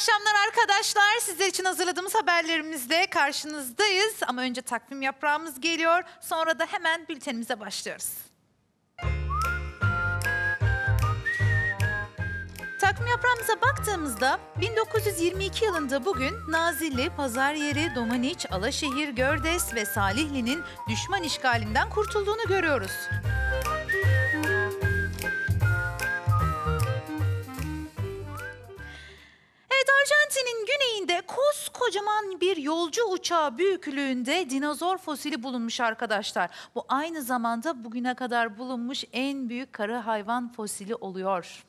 Akşamlar arkadaşlar. Sizler için hazırladığımız haberlerimizle karşınızdayız. Ama önce takvim yaprağımız geliyor. Sonra da hemen bültenimize başlıyoruz. Takvim yaprağımıza baktığımızda 1922 yılında bugün Nazilli, Pazaryeri, Domaniç, Alaşehir, Gördes ve Salihli'nin düşman işgalinden kurtulduğunu görüyoruz. Arjantin'in güneyinde koskocaman bir yolcu uçağı büyüklüğünde dinozor fosili bulunmuş arkadaşlar. Bu aynı zamanda bugüne kadar bulunmuş en büyük kara hayvan fosili oluyor.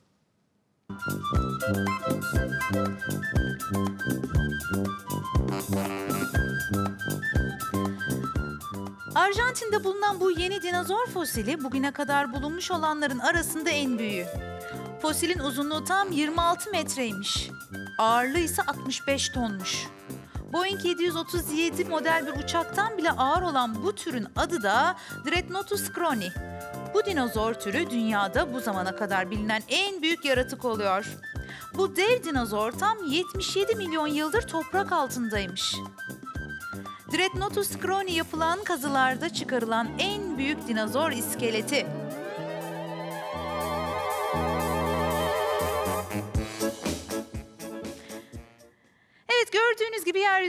Arjantin'de bulunan bu yeni dinozor fosili bugüne kadar bulunmuş olanların arasında en büyüğü. Fosilin uzunluğu tam 26 metreymiş. Ağırlığı ise 65 tonmuş. Boeing 737 model bir uçaktan bile ağır olan bu türün adı da Dreadnoughtus croni. Bu dinozor türü dünyada bu zamana kadar bilinen en büyük yaratık oluyor. Bu dev dinozor tam 77 milyon yıldır toprak altındaymış. Dreadnoughtus croni yapılan kazılarda çıkarılan en büyük dinozor iskeleti.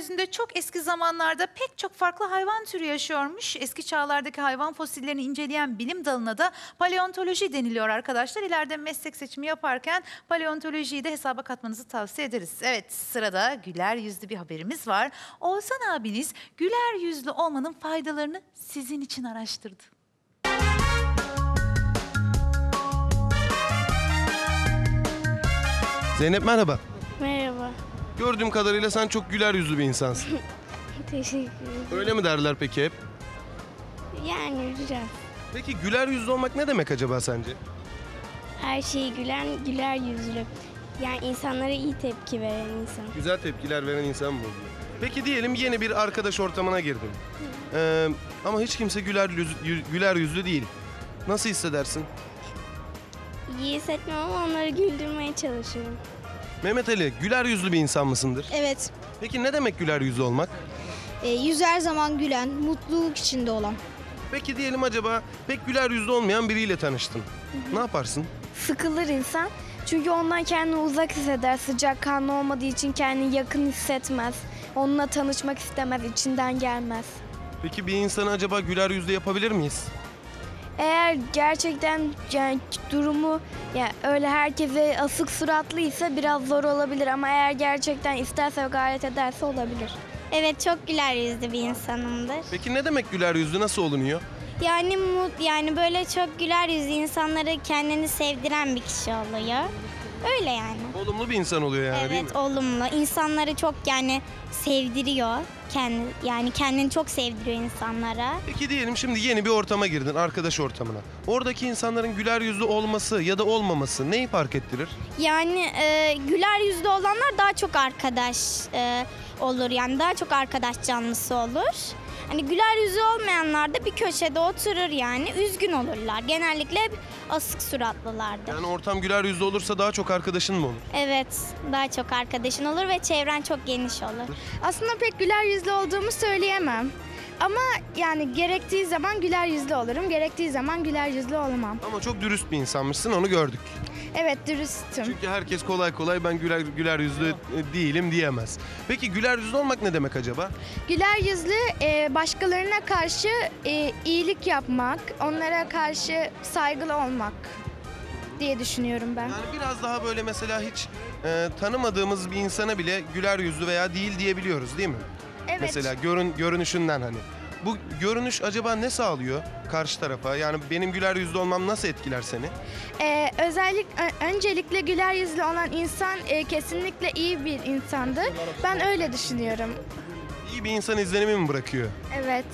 Yeryüzünde çok eski zamanlarda pek çok farklı hayvan türü yaşıyormuş. Eski çağlardaki hayvan fosillerini inceleyen bilim dalına da paleontoloji deniliyor arkadaşlar. İleride meslek seçimi yaparken paleontolojiyi de hesaba katmanızı tavsiye ederiz. Evet sırada güler yüzlü bir haberimiz var. Oğuzhan abiniz güler yüzlü olmanın faydalarını sizin için araştırdı. Zeynep merhaba. Merhaba. Gördüğüm kadarıyla sen çok güler yüzlü bir insansın. Teşekkür ederim. Öyle mi derler peki hep? Yani güzel. Peki güler yüzlü olmak ne demek acaba sence? Her şeyi gülen, güler yüzlü. Yani insanlara iyi tepki veren insan. Güzel tepkiler veren insan mı oluyor? Peki diyelim yeni bir arkadaş ortamına girdin. Ee, ama hiç kimse güler, yüz- yü- güler yüzlü değil. Nasıl hissedersin? İyi hissetmem ama onları güldürmeye çalışıyorum. Mehmet Ali güler yüzlü bir insan mısındır? Evet. Peki ne demek güler yüzlü olmak? E, yüz her zaman gülen, mutluluk içinde olan. Peki diyelim acaba pek güler yüzlü olmayan biriyle tanıştın. Ne yaparsın? sıkılır insan. Çünkü ondan kendini uzak hisseder. Sıcak kanlı olmadığı için kendini yakın hissetmez. Onunla tanışmak istemez, içinden gelmez. Peki bir insanı acaba güler yüzlü yapabilir miyiz? Eğer gerçekten yani durumu yani öyle herkese asık suratlıysa biraz zor olabilir ama eğer gerçekten isterse ve gayret ederse olabilir. Evet çok güler yüzlü bir insanımdır. Peki ne demek güler yüzlü nasıl olunuyor? Yani mut yani böyle çok güler yüzlü insanları kendini sevdiren bir kişi oluyor. Öyle yani. Olumlu bir insan oluyor yani değil mi? evet olumlu. İnsanları çok yani sevdiriyor. Kendi yani kendini çok sevdiriyor insanlara. Peki diyelim şimdi yeni bir ortama girdin, arkadaş ortamına. Oradaki insanların güler yüzlü olması ya da olmaması neyi fark ettirir? Yani e, güler yüzlü olanlar daha çok arkadaş e, olur yani daha çok arkadaş canlısı olur. Hani güler yüzlü olmayanlar da bir köşede oturur yani üzgün olurlar. Genellikle hep asık suratlılardır. Yani ortam güler yüzlü olursa daha çok arkadaşın mı olur? Evet, daha çok arkadaşın olur ve çevren çok geniş olur. Aslında pek güler yüzlü olduğumu söyleyemem. Ama yani gerektiği zaman güler yüzlü olurum, gerektiği zaman güler yüzlü olmam. Ama çok dürüst bir insanmışsın onu gördük. Evet dürüstüm. Çünkü herkes kolay kolay ben güler, güler yüzlü e, değilim diyemez. Peki güler yüzlü olmak ne demek acaba? Güler yüzlü e, başkalarına karşı e, iyilik yapmak, onlara karşı saygılı olmak diye düşünüyorum ben. Yani biraz daha böyle mesela hiç e, tanımadığımız bir insana bile güler yüzlü veya değil diyebiliyoruz değil mi? Evet. Mesela görün görünüşünden hani. Bu görünüş acaba ne sağlıyor karşı tarafa? Yani benim güler yüzlü olmam nasıl etkiler seni? E, özellik ö- öncelikle güler yüzlü olan insan e, kesinlikle iyi bir insandır. Ben öyle düşünüyorum. İyi bir insan izlenimi mi bırakıyor? Evet.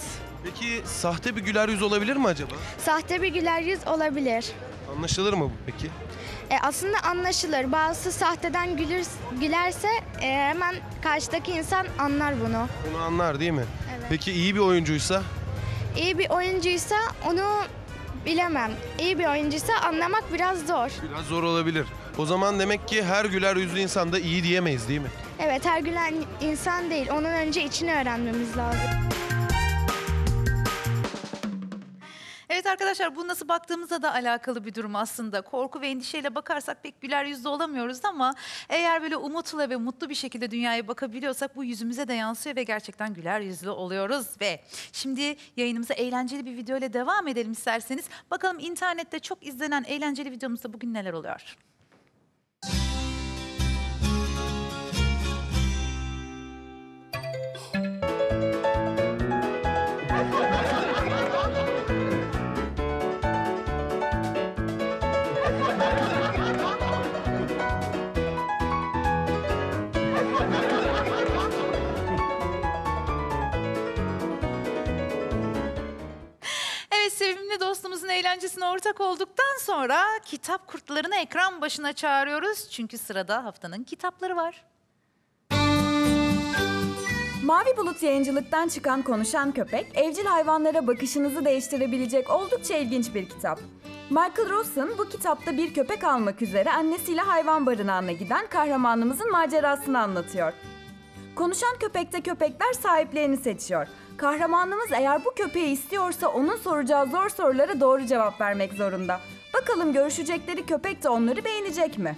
Peki sahte bir güler yüz olabilir mi acaba? Sahte bir güler yüz olabilir. Anlaşılır mı bu peki? E, aslında anlaşılır. Bazısı sahteden gülür, gülerse e, hemen karşıdaki insan anlar bunu. Bunu anlar değil mi? Evet. Peki iyi bir oyuncuysa? İyi bir oyuncuysa onu bilemem. İyi bir oyuncuysa anlamak biraz zor. Biraz zor olabilir. O zaman demek ki her güler yüzlü insan da iyi diyemeyiz değil mi? Evet her gülen insan değil. Onun önce içini öğrenmemiz lazım. Arkadaşlar bu nasıl baktığımızla da alakalı bir durum aslında. Korku ve endişeyle bakarsak pek güler yüzlü olamıyoruz ama eğer böyle umutla ve mutlu bir şekilde dünyaya bakabiliyorsak bu yüzümüze de yansıyor ve gerçekten güler yüzlü oluyoruz. Ve şimdi yayınımıza eğlenceli bir video ile devam edelim isterseniz. Bakalım internette çok izlenen eğlenceli videomuzda bugün neler oluyor? Ortak olduktan sonra kitap kurtlarını ekran başına çağırıyoruz. Çünkü sırada haftanın kitapları var. Mavi Bulut yayıncılıktan çıkan Konuşan Köpek, evcil hayvanlara bakışınızı değiştirebilecek oldukça ilginç bir kitap. Michael Rosen bu kitapta bir köpek almak üzere annesiyle hayvan barınağına giden kahramanımızın macerasını anlatıyor. Konuşan köpekte köpekler sahiplerini seçiyor. Kahramanımız eğer bu köpeği istiyorsa onun soracağı zor sorulara doğru cevap vermek zorunda. Bakalım görüşecekleri köpek de onları beğenecek mi?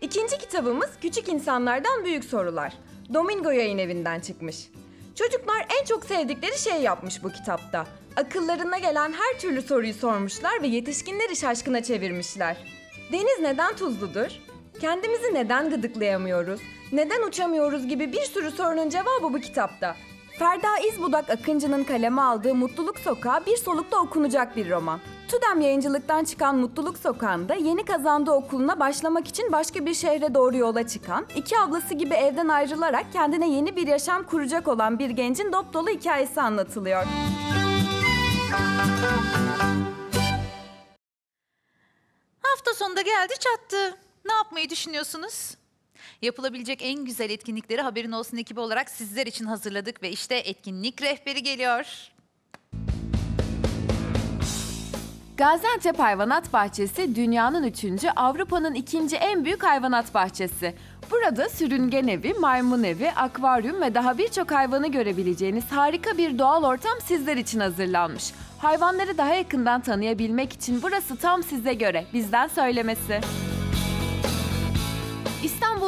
İkinci kitabımız Küçük İnsanlardan Büyük Sorular. Domingo yayın evinden çıkmış. Çocuklar en çok sevdikleri şey yapmış bu kitapta. Akıllarına gelen her türlü soruyu sormuşlar ve yetişkinleri şaşkına çevirmişler. Deniz neden tuzludur? Kendimizi neden gıdıklayamıyoruz? Neden uçamıyoruz gibi bir sürü sorunun cevabı bu kitapta. Ferda İzbudak Akıncı'nın kaleme aldığı Mutluluk Sokağı bir solukta okunacak bir roman. Tudem yayıncılıktan çıkan Mutluluk Sokağı'nda yeni kazandığı okuluna başlamak için başka bir şehre doğru yola çıkan, iki ablası gibi evden ayrılarak kendine yeni bir yaşam kuracak olan bir gencin dop dolu hikayesi anlatılıyor. Hafta sonunda geldi çattı. Ne yapmayı düşünüyorsunuz? Yapılabilecek en güzel etkinlikleri haberin olsun ekibi olarak sizler için hazırladık ve işte etkinlik rehberi geliyor. Gaziantep Hayvanat Bahçesi dünyanın üçüncü, Avrupa'nın ikinci en büyük hayvanat bahçesi. Burada sürüngen evi, maymun evi, akvaryum ve daha birçok hayvanı görebileceğiniz harika bir doğal ortam sizler için hazırlanmış. Hayvanları daha yakından tanıyabilmek için burası tam size göre. Bizden söylemesi.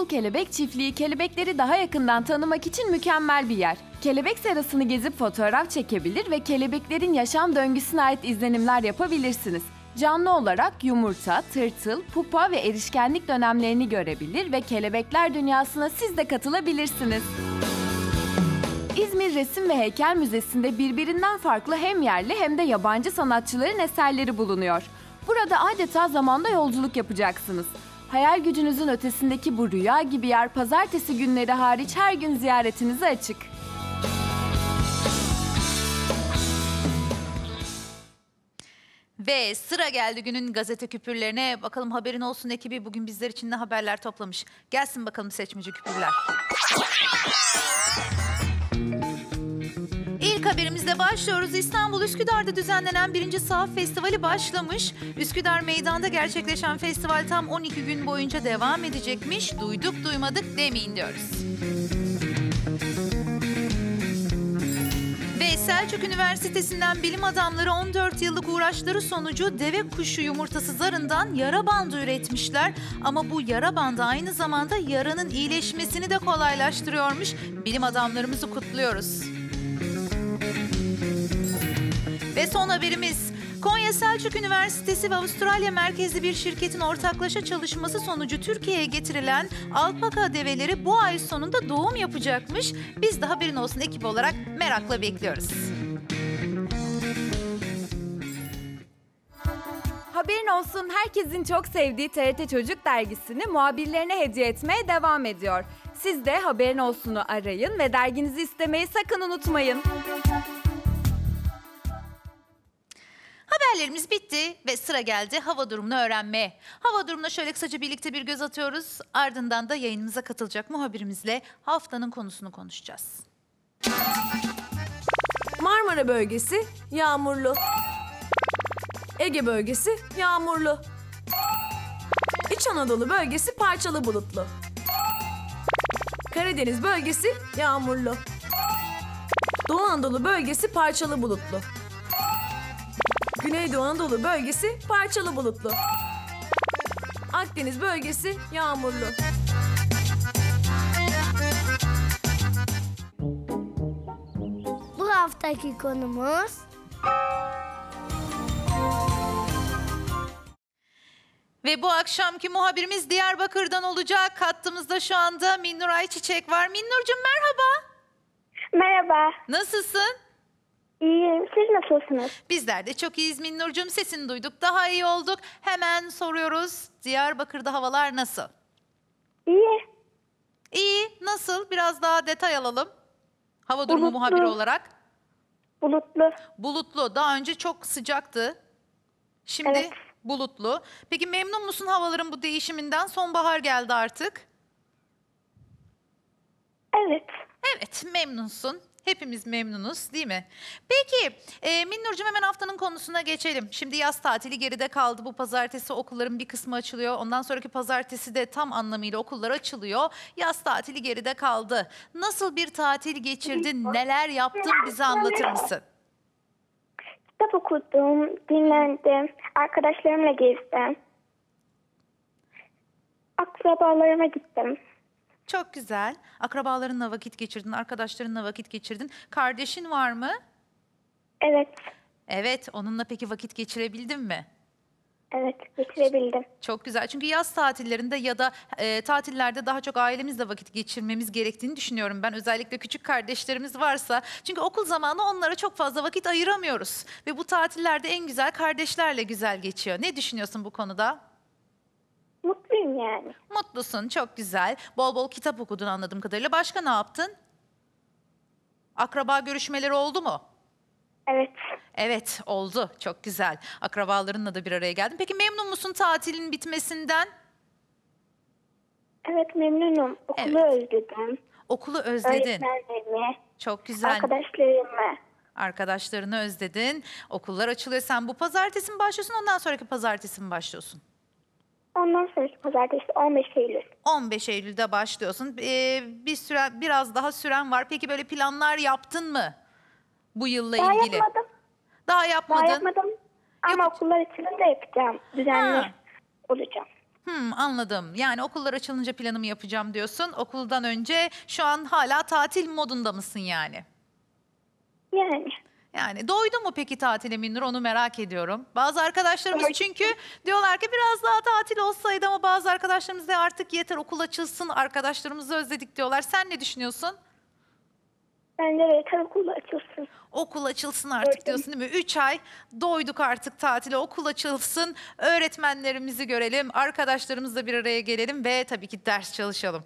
İstanbul Kelebek Çiftliği kelebekleri daha yakından tanımak için mükemmel bir yer. Kelebek serasını gezip fotoğraf çekebilir ve kelebeklerin yaşam döngüsüne ait izlenimler yapabilirsiniz. Canlı olarak yumurta, tırtıl, pupa ve erişkenlik dönemlerini görebilir ve kelebekler dünyasına siz de katılabilirsiniz. İzmir Resim ve Heykel Müzesi'nde birbirinden farklı hem yerli hem de yabancı sanatçıların eserleri bulunuyor. Burada adeta zamanda yolculuk yapacaksınız. Hayal gücünüzün ötesindeki bu rüya gibi yer pazartesi günleri hariç her gün ziyaretinize açık. Ve sıra geldi günün gazete küpürlerine. Bakalım haberin olsun ekibi bugün bizler için ne haberler toplamış. Gelsin bakalım seçmeci küpürler. Başlıyoruz. İstanbul Üsküdar'da düzenlenen birinci Sahaf Festivali başlamış. Üsküdar Meydan'da gerçekleşen festival tam 12 gün boyunca devam edecekmiş. Duyduk duymadık demeyin diyoruz. Ve Selçuk Üniversitesi'nden bilim adamları 14 yıllık uğraşları sonucu deve kuşu yumurtası zarından yara bandı üretmişler. Ama bu yara bandı aynı zamanda yaranın iyileşmesini de kolaylaştırıyormuş. Bilim adamlarımızı kutluyoruz. Son haberimiz. Konya Selçuk Üniversitesi ve Avustralya merkezli bir şirketin ortaklaşa çalışması sonucu Türkiye'ye getirilen alpaka develeri bu ay sonunda doğum yapacakmış. Biz de haberin olsun ekip olarak merakla bekliyoruz. Haberin olsun herkesin çok sevdiği TRT Çocuk dergisini muhabirlerine hediye etmeye devam ediyor. Siz de Haberin Olsun'u arayın ve derginizi istemeyi sakın unutmayın. Haberlerimiz bitti ve sıra geldi hava durumunu öğrenmeye. Hava durumuna şöyle kısaca birlikte bir göz atıyoruz. Ardından da yayınımıza katılacak muhabirimizle haftanın konusunu konuşacağız. Marmara bölgesi yağmurlu. Ege bölgesi yağmurlu. İç Anadolu bölgesi parçalı bulutlu. Karadeniz bölgesi yağmurlu. Doğu Anadolu bölgesi parçalı bulutlu. Güneydoğu Anadolu bölgesi parçalı bulutlu. Akdeniz bölgesi yağmurlu. Bu haftaki konumuz Ve bu akşamki muhabirimiz Diyarbakır'dan olacak. Hattımızda şu anda Minnur Ayçiçek var. Minnurcuğum merhaba. Merhaba, Nasılsın? İyiyim. Siz nasılsınız? Bizler de çok iyiyiz Minnurcuğum. Sesini duyduk, daha iyi olduk. Hemen soruyoruz. Diyarbakır'da havalar nasıl? İyi, İyi, nasıl? Biraz daha detay alalım. Hava durumu Bulutlu. muhabiri olarak. bulutlu. Bulutlu. Daha önce çok sıcaktı. Şimdi Evet. bulutlu. Peki memnun musun havaların bu değişiminden? Sonbahar geldi artık. Evet, Evet, memnunsun. Hepimiz memnunuz değil mi? Peki, e, Minnurcuğum hemen haftanın konusuna geçelim. Şimdi yaz tatili geride kaldı. Bu pazartesi okulların bir kısmı açılıyor. Ondan sonraki pazartesi de tam anlamıyla okullar açılıyor. Yaz tatili geride kaldı. Nasıl bir tatil geçirdin? Neler yaptın? Bize anlatır mısın? kitap okudum, dinlendim, arkadaşlarımla gezdim. Akrabalarıma gittim. Çok güzel. Akrabalarınla vakit geçirdin, arkadaşlarınla vakit geçirdin. Kardeşin var mı? Evet, Evet, onunla peki vakit geçirebildin mi? evet, getirebildim. Çok güzel. Çünkü yaz tatillerinde ya da e, tatillerde daha çok ailemizle vakit geçirmemiz gerektiğini düşünüyorum ben. Özellikle küçük kardeşlerimiz varsa. Çünkü okul zamanı onlara çok fazla vakit ayıramıyoruz. Ve bu tatillerde en güzel kardeşlerle güzel geçiyor. Ne düşünüyorsun bu konuda? Mutluyum yani. Mutlusun, çok güzel. Bol bol kitap okudun anladığım kadarıyla. Başka ne yaptın? Akraba görüşmeleri oldu mu? Evet, Evet, oldu. Çok güzel. Akrabalarınla da bir araya geldin. Peki memnun musun tatilin bitmesinden? evet memnunum. Okulu özledim. Okulu özledin. Öğretmenlerimi, Çok güzel. arkadaşlarımı. Arkadaşlarını özledin. Okullar açılıyor. Sen bu pazartesi mi başlıyorsun? Ondan sonraki pazartesi mi başlıyorsun? Ondan sonraki pazartesi 15 Eylül. 15 Eylül'de başlıyorsun. Ee, bir süre biraz daha süren var. Peki böyle planlar yaptın mı? Bu yılla Daha ilgili. yapmadım, Daha daha yapmadın. yapmadım. Ama okullar açılınca yapacağım. Düzenli Ha. olacağım. Hmm, anladım. Yani okullar açılınca planımı yapacağım diyorsun. Okuldan önce şu an hala tatil modunda mısın yani? Yani. Yani doydu mu peki tatile Minnur onu merak ediyorum. Bazı arkadaşlarımız Doydum. çünkü diyorlar ki biraz daha tatil olsaydı ama bazı arkadaşlarımız da artık yeter okul açılsın arkadaşlarımızı özledik diyorlar. Sen ne düşünüyorsun? Bence de yeter okullar açılsın. Okul açılsın artık Doydum. diyorsun değil mi? Üç ay doyduk artık tatile okul açılsın öğretmenlerimizi görelim arkadaşlarımızla bir araya gelelim ve tabii ki ders çalışalım.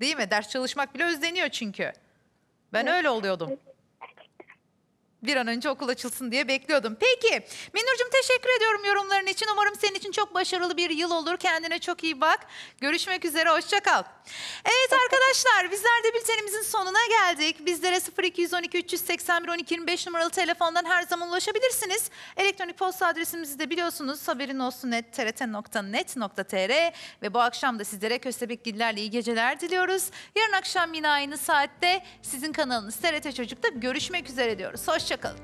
Değil mi? Ders çalışmak bile özleniyor çünkü. Ben öyle oluyordum. Bir an önce okul açılsın diye bekliyordum. Peki Minurcuğum teşekkür ediyorum yorumların için. Umarım senin için çok başarılı bir yıl olur. Kendine çok iyi bak. Görüşmek üzere, hoşça kal. Evet arkadaşlar bizler de bültenimizin sonuna geldik. Bizlere 0212 381 12 25 numaralı telefondan her zaman ulaşabilirsiniz. Elektronik posta adresimizi de biliyorsunuz. Haberin olsun net trt.net.tr ve bu akşam da sizlere Köstebekgillerle iyi geceler diliyoruz. Yarın akşam yine aynı saatte sizin kanalınız TRT Çocuk'ta görüşmek üzere diyoruz. Hoşçakalın. 这个